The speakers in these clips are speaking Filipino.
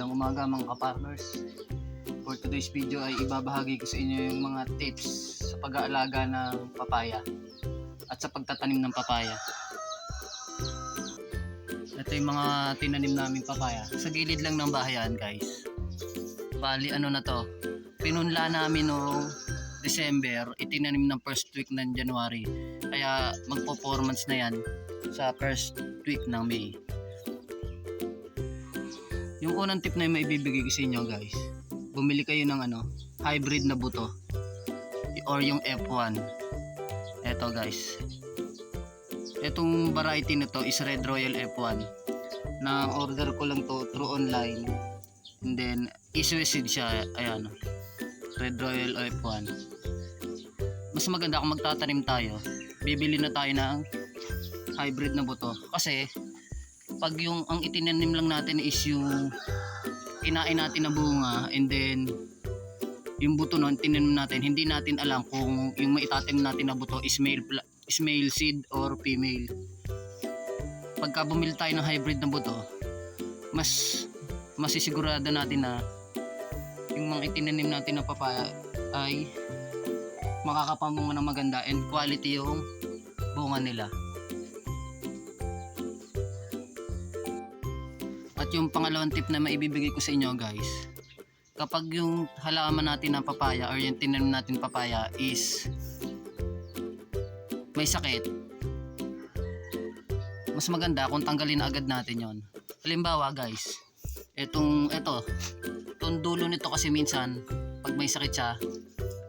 Magandang umaga mga ka-farmers. For today's video ay ibabahagi ko sa inyo yung mga tips sa pag-aalaga ng papaya at sa pagtatanim ng papaya. Ito yung mga tinanim naming papaya. Sa gilid lang ng bahayan guys. Bali ano na to. Pinunla namin noong December, itinanim ng first week ng January. Kaya magpo-performance na yan sa first week ng May. Yung unang tip na yung maibibigay ko sa inyo guys, bumili kayo ng ano, hybrid na buto or yung F1. Eto guys. Etong variety na to is Red Royal F1. Na order ko lang to through online. And then isuisid siya, ayan. Red Royal F1. Mas maganda kung magtatanim tayo, bibili na tayo ng hybrid na buto kasi pag yung ang itinanim lang natin is yung kinain natin na bunga and then yung buto nun tinanim natin. Hindi natin alam kung yung maitatanim natin na buto is male, is male seed or female. Pagka bumili tayo ng hybrid na buto mas masisigurado natin na yung mga itinanim natin na papaya ay makakapamunga ng maganda and quality yung bunga nila At yung pangalawang tip na maibibigay ko sa inyo guys, kapag yung halaman natin ng papaya or yung tinanim natin papaya is may sakit, mas maganda kung tanggalin na agad natin yon. Halimbawa guys, etong eto, itong dulo nito kasi minsan pag may sakit siya,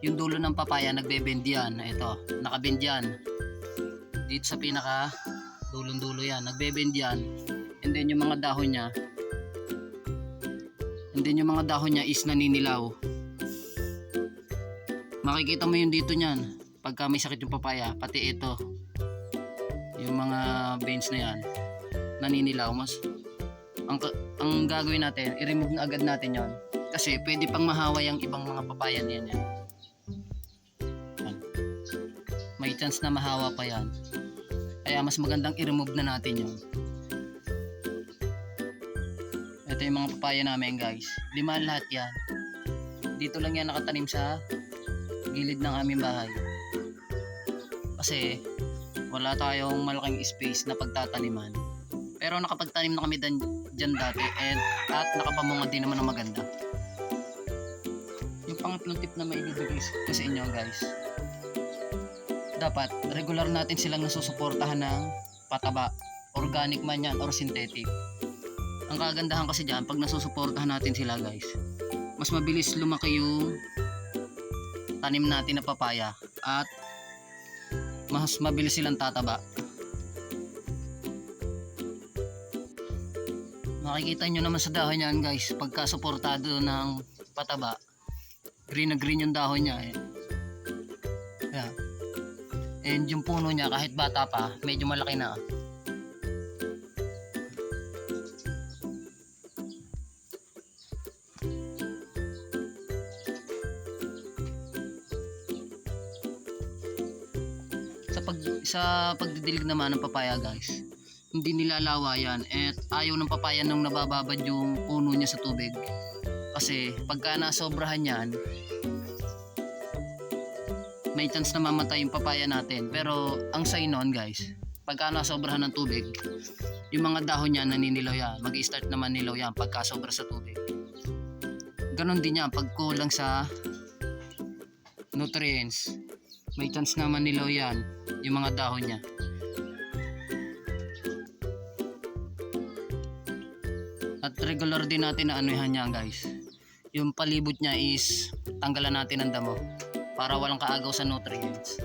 yung dulo ng papaya nagbebend yan. Ito, nakabend yan. Dito sa pinaka dulong dulo yan, nagbebend yan and then yung mga dahon niya and then yung mga dahon niya is naninilaw. Makikita mo yung dito niyan pagka may sakit yung papaya pati ito. Yung mga veins na yan naninilaw mas. Ang, ang gagawin natin i-remove na agad natin yon kasi pwede pang mahaway ang ibang mga papaya niyan yan. Yan. may chance na mahawa pa yan. Kaya mas magandang i-remove na natin yon ito yung mga papaya namin guys. Lima lahat yan. Dito lang yan nakatanim sa gilid ng aming bahay. Kasi wala tayong malaking space na pagtataniman. Pero nakapagtanim na kami dan, dyan dati and, at nakapamunga din naman ng maganda. Yung pangatlong tip na maibibigay ko sa inyo guys. Dapat regular natin silang nasusuportahan ng pataba. Organic man yan or synthetic ang kagandahan kasi dyan pag nasusuportahan natin sila guys mas mabilis lumaki yung tanim natin na papaya at mas mabilis silang tataba makikita nyo naman sa dahon yan guys pagka suportado ng pataba green na green yung dahon niya eh. Ayan. and yung puno niya kahit bata pa medyo malaki na sa pag sa pagdidilig naman ng papaya guys hindi nilalawa yan at ayaw ng papaya nung nabababad yung puno niya sa tubig. Kasi pagka nasobrahan yan may chance na mamatay yung papaya natin. Pero ang sign nun guys pagka nasobrahan ng tubig yung mga dahon niya naninilaw yan. Mag start naman nilaw yan pagka sobra sa tubig. Ganon din yan pag kulang sa nutrients may chance naman nilaw yan yung mga dahon niya. At regular din natin na anuhan niya guys. Yung palibot niya is tanggalan natin ng damo para walang kaagaw sa nutrients